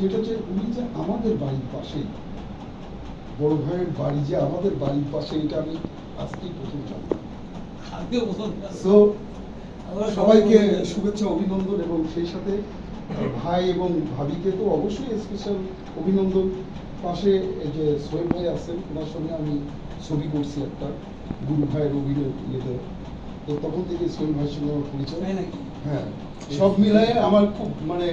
সেটা হচ্ছে উনি যে আমাদের বাড়ির পাশে বড় ভাইয়ের বাড়ি যে আমাদের বাড়ির পাশে এটা আমি আজকেই প্রথম জানলাম সো সবাইকে শুভেচ্ছা অভিনন্দন এবং সেই সাথে ভাই এবং ভাবিকে তো অবশ্যই স্পেশাল অভিনন্দন। পাশে যে সোহেব ভাই আছেন ওনার সঙ্গে আমি ছবি করছি একটা গুরু ভাইয়ের অভিনয় ইয়েতে তো তখন থেকে সোহেব ভাইয়ের সঙ্গে আমার পরিচয়। হ্যাঁ সব মিলায়ে আমার খুব মানে